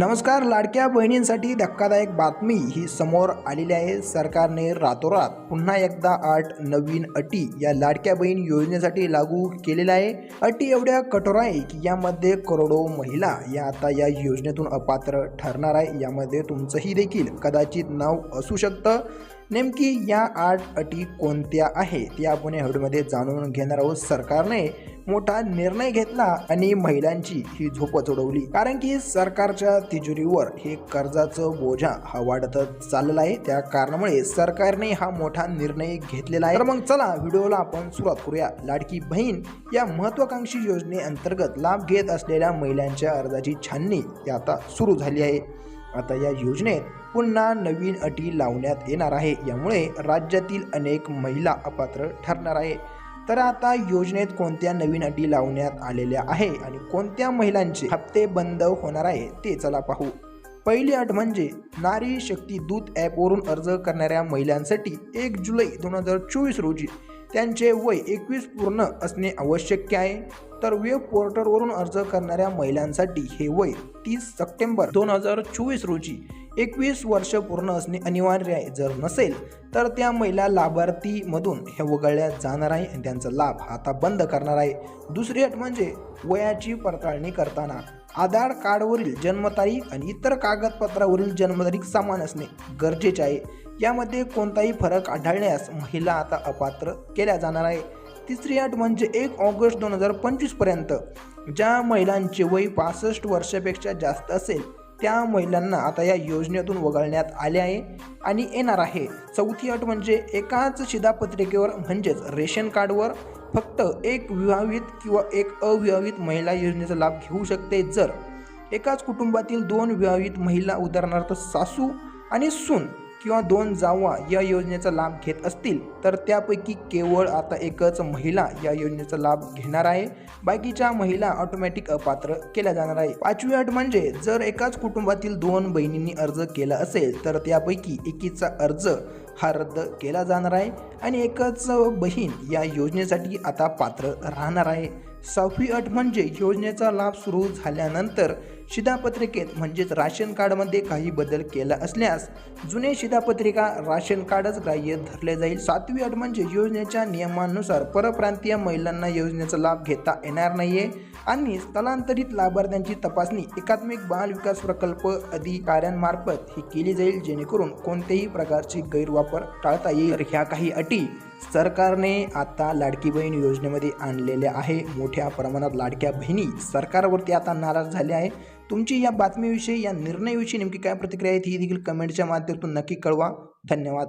नमस्कार लाडक्या बहिणींसाठी धक्कादायक बातमी ही समोर आलेली आहे. सरकारने रातोरात पुन्हा एकदा आठ नवीन अटी या लाडक्या बहीण योजनेसाठी लागू केलेल्या आहे. अटी एवढ्या कठोर आहे की यामध्ये करोडो महिला या आता या योजनेतून अपात्र ठरणार आहे. यामध्ये तुमचंही देखील कदाचित नाव असू शकतं. नेमकी या आठ अटी कोणत्या आहे या आपण या व्हिडिओमध्ये जाणून घेणार आहोत. सरकारने मोठा निर्णय घेतला आणि महिलांची ही झोपच उडवली. कारण की सरकारच्या तिजोरीवर हे कर्जाचं बोजा हा वाढतच चाललेला आहे. त्या कारणामुळे सरकारने हा मोठा निर्णय घेतलेला आहे. तर मग चला व्हिडिओला आपण सुरुवात करूया. लाडकी बहीण या महत्वाकांक्षी योजनेअंतर्गत लाभ घेत असलेल्या महिलांच्या अर्जाची छाननी आता सुरू झाली आहे. आता या योजनेत पुन्हा नवीन अटी लावण्यात येणार आहे. यामुळे राज्यातील अनेक महिला अपात्र ठरणार आहे. तर आता योजनेत कोणत्या नवीन अटी लावण्यात आलेल्या आहे आणि कोणत्या महिलांचे हप्ते बंद होणार आहे ते चला पाहू. पहिली अट म्हणजे नारी शक्ती दूत ॲपवरून अर्ज करणाऱ्या महिलांसाठी एक जुलै दोन हजार चोवीस रोजी त्यांचे वय एकवीस पूर्ण असणे आवश्यक आहे. तर वेब पोर्टलवरून अर्ज करणाऱ्या महिलांसाठी हे वय तीस सप्टेंबर दोन हजार चोवीस रोजी एकवीस वर्ष पूर्ण असणे अनिवार्य आहे. जर नसेल तर त्या महिला लाभार्थीमधून हे वगळल्या जाणार आहे आणि त्यांचा लाभ आता बंद करणार आहे. दुसरी अट म्हणजे वयाची पडताळणी करताना आधार कार्डवरील जन्मतारीख आणि इतर कागदपत्रावरील जन्मतारीख समान असणे गरजेचे आहे. यामध्ये कोणताही फरक आढळण्यास महिला आता अपात्र केल्या जाणार आहे. तिसरी अट म्हणजे एक ऑगस्ट दोन हजार पंचवीसपर्यंत ज्या महिलांचे वय पासष्ट वर्षापेक्षा जास्त असेल त्या महिलांना आता या योजनेतून वगळण्यात आले आहे आणि येणार आहे. चौथी अट म्हणजे एकाच शिधापत्रिकेवर म्हणजेच रेशन कार्डवर फक्त एक विवाहित किंवा एक अविवाहित महिला योजनेचा लाभ घेऊ शकते जर एकाच कुटुंबातील दोन विवाहित महिला उदाहरणार्थ सासू आणि सून किंवा दोन जावा या योजनेचा लाभ घेत असतील तर त्यापैकी केवळ आता एकच महिला या योजनेचा लाभ घेणार आहे. बाकीच्या महिला ऑटोमॅटिक अपात्र केल्या जाणार आहे. पाचवी अट म्हणजे जर एकाच कुटुंबातील दोन बहिणींनी अर्ज केला असेल तर त्यापैकी एकीचा अर्ज हा रद्द केला जाणार आहे आणि एकच बहीण या योजनेसाठी आता पात्र राहणार आहे. सहावी अट म्हणजे योजनेचा लाभ सुरू झाल्यानंतर शिधापत्रिकेत म्हणजेच राशन कार्डमध्ये काही बदल केला असल्यास जुने शिधापत्रिका राशन कार्डच ग्राह्य धरले जाईल. सातवी अट म्हणजे योजनेच्या नियमानुसार परप्रांतीय महिलांना योजनेचा लाभ घेता येणार नाही आहे आणि स्थलांतरित लाभार्थ्यांची तपासणी एकात्मिक बाल विकास प्रकल्प अधिकाऱ्यांमार्फत ही केली जाईल जेणेकरून कोणत्याही प्रकारची गैरवापर टाळता येईल. तर ह्या काही अटी सरकारने आता लाडकी बहीण योजनेमध्ये आणलेल्या आहे. मोठ्या प्रमाणात लाडक्या बहिणी सरकारवरती आता नाराज झाल्या आहे तुमची या बातमीविषयी या निर्णयाविषयी नेमकी काय प्रतिक्रिया आहे ही देखील कमेंटच्या माध्यमातून नक्की कळवा. धन्यवाद.